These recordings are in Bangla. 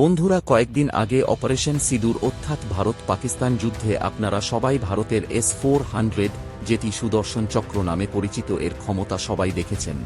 বন্ধুরা, কয়েকদিন আগে অপারেশন সিঁদুর অর্থাৎ ভারত পাকিস্তান যুদ্ধে আপনারা সবাই ভারতের এস ফোর হান্ড্রেড, যেটি সুদর্শন চক্র নামে পরিচিত, এর ক্ষমতা সবাই দেখেছেন।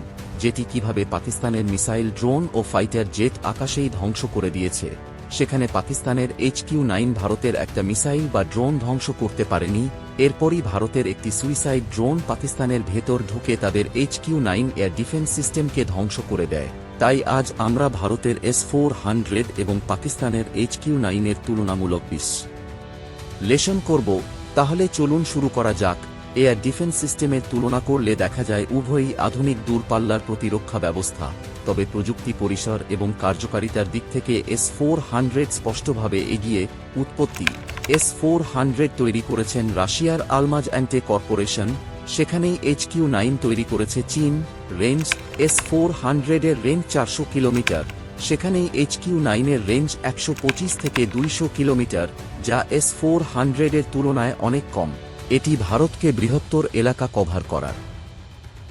যেটি কীভাবে পাকিস্তানের মিসাইল ড্রোন ও ফাইটার জেট আকাশেই ধ্বংস করে দিয়েছে। সেখানে পাকিস্তানের এইচ কিউ নাইন ভারতের একটা মিসাইল বা ড্রোন ধ্বংস করতে পারেনি। এরপরই ভারতের একটি সুইসাইড ড্রোন পাকিস্তানের ভেতর ঢুকে তাদের H Q nine air defence সিস্টেমকে ধ্বংস করে দেয়। তাই আজ আমরা ভারতের এস ফোর হান্ড্রেড এবং পাকিস্তানের এইচ কিউ নাইনের তুলনামূলক বিশ্লেষণ করব, তাহলে চলুন শুরু করা যাক। এয়ার ডিফেন্স সিস্টেমের তুলনা করলে দেখা যায় উভয়ই আধুনিক দূরপাল্লার প্রতিরক্ষা ব্যবস্থা। তবে প্রযুক্তি পরিসর এবং কার্যকারিতার দিক থেকে এস ফোর হান্ড্রেড স্পষ্টভাবে এগিয়ে উৎপত্তি। এস ফোর হান্ড্রেড তৈরি করেছেন রাশিয়ার আলমাজ অ্যান্টে কর্পোরেশন সেখানেই এইচকিউ নাইন তৈরি করেছে চীন, রেঞ্জ এস ফোর হান্ড্রেডের রেঞ্জ চারশো কিলোমিটার। সেখানেই এইচ কিউ নাইনের রেঞ্জ একশো পঁচিশ থেকে দুইশো কিলোমিটার, যা এস ফোর হান্ড্রেডের তুলনায় অনেক কম। এটি ভারতকে বৃহত্তর এলাকা কভার করার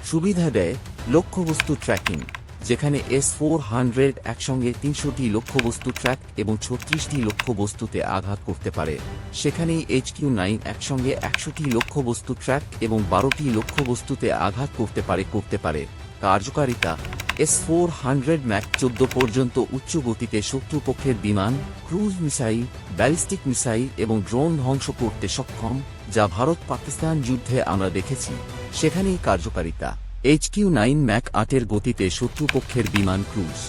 সুবিধা দেয় লক্ষ্যবস্তু ট্র্যাকিং। যেখানে এস ফোর হান্ড্রেড একসঙ্গে তিনশোটি লক্ষ্যবস্তু ট্র্যাক এবং ছত্রিশটি লক্ষ্যবস্তুতে আঘাত করতে পারে। সেখানেই এইচ কিউ নাইন একসঙ্গে একশোটি লক্ষ্যবস্তু ট্র্যাক এবং বারোটি লক্ষ্যবস্তুতে আঘাত করতে পারে করতে পারে। কার্যকারিতা এস ফোর হান্ড্রেড ম্যাক চোদ্দ পর্যন্ত উচ্চ গতিতে শত্রুপক্ষের বিমান, ক্রুজ মিসাইল, ব্যালিস্টিক মিসাইল এবং ড্রোন ধ্বংস করতে সক্ষম, যা ভারত পাকিস্তান যুদ্ধে আমরা দেখেছি। সেখানেই কার্যকারিতা। এইচ কিউ নাইন ম্যাক আটের গতিতে শত্রুপক্ষের বিমান ক্রুজ।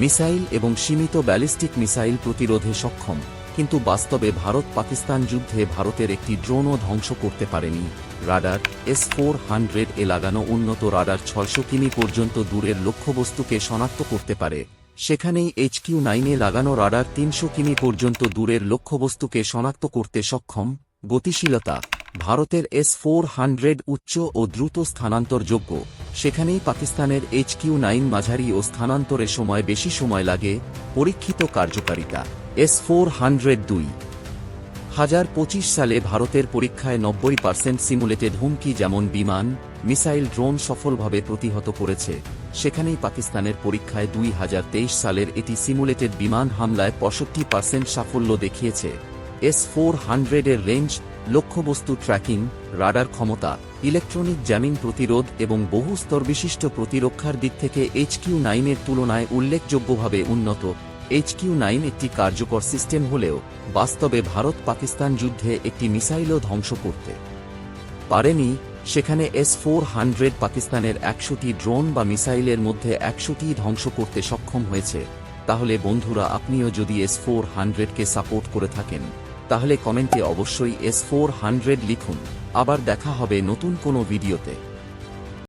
মিসাইল এবং সীমিত ব্যালিস্টিক মিসাইল প্রতিরোধে সক্ষম, কিন্তু বাস্তবে ভারত পাকিস্তান যুদ্ধে ভারতের একটি ড্রোনও ধ্বংস করতে পারেনি। রাডার এস ফোর হান্ড্রেড এ লাগানো উন্নত রাডার ছয়শো কিমি পর্যন্ত দূরের লক্ষ্যবস্তুকে শনাক্ত করতে পারে। সেখানেই এইচ কিউ নাইনে লাগানো রাডার তিনশো কিমি পর্যন্ত দূরের লক্ষ্যবস্তুকে শনাক্ত করতে সক্ষম, গতিশীলতা ভারতের এস ফোর হান্ড্রেড উচ্চ ও দ্রুত স্থানান্তরযোগ্য। সেখানেই পাকিস্তানের এইচ কিউ নাইন মাঝারি ও স্থানান্তরে সময় বেশি সময় লাগে পরীক্ষিত কার্যকারিতা। এস ফোর হান্ড্রেড দুই। হাজার পঁচিশ সালে ভারতের পরীক্ষায় নব্বই পার্সেন্ট সিমুলেটেড হুমকি যেমন বিমান, মিসাইল ড্রোন সফলভাবে প্রতিহত করেছে, সেখানেই পাকিস্তানের পরীক্ষায় দুই হাজার তেইশ সালের এটি সিমুলেটেড বিমান হামলায় পঁয়ষট্টি পার্সেন্ট সাফল্য দেখিয়েছে। এস ফোর হান্ড্রেডের রেঞ্জ লক্ষ্যবস্তু ট্র্যাকিং, রাডার ক্ষমতা, ইলেকট্রনিক জ্যামিং প্রতিরোধ এবং বহু স্তরবিশিষ্ট প্রতিরক্ষার দিক থেকে এইচ কিউ নাইনের তুলনায় উল্লেখযোগ্যভাবে উন্নত। এইচ কিউ নাইন একটি কার্যকর সিস্টেম হলেও বাস্তবে ভারত পাকিস্তান যুদ্ধে একটি মিসাইলও ধ্বংস করতে পারেনি। সেখানে এস ফোর হান্ড্রেড পাকিস্তানের একশোটি ড্রোন বা মিসাইলের মধ্যে একশোটি ধ্বংস করতে সক্ষম হয়েছে। তাহলে বন্ধুরা, আপনিও যদি এস ফোর হান্ড্রেডকে সাপোর্ট করে থাকেন। তাহলে কমেন্টে অবশ্যই এস ফোর হান্ড্রেড লিখুন। আবার দেখা হবে নতুন কোনো ভিডিওতে।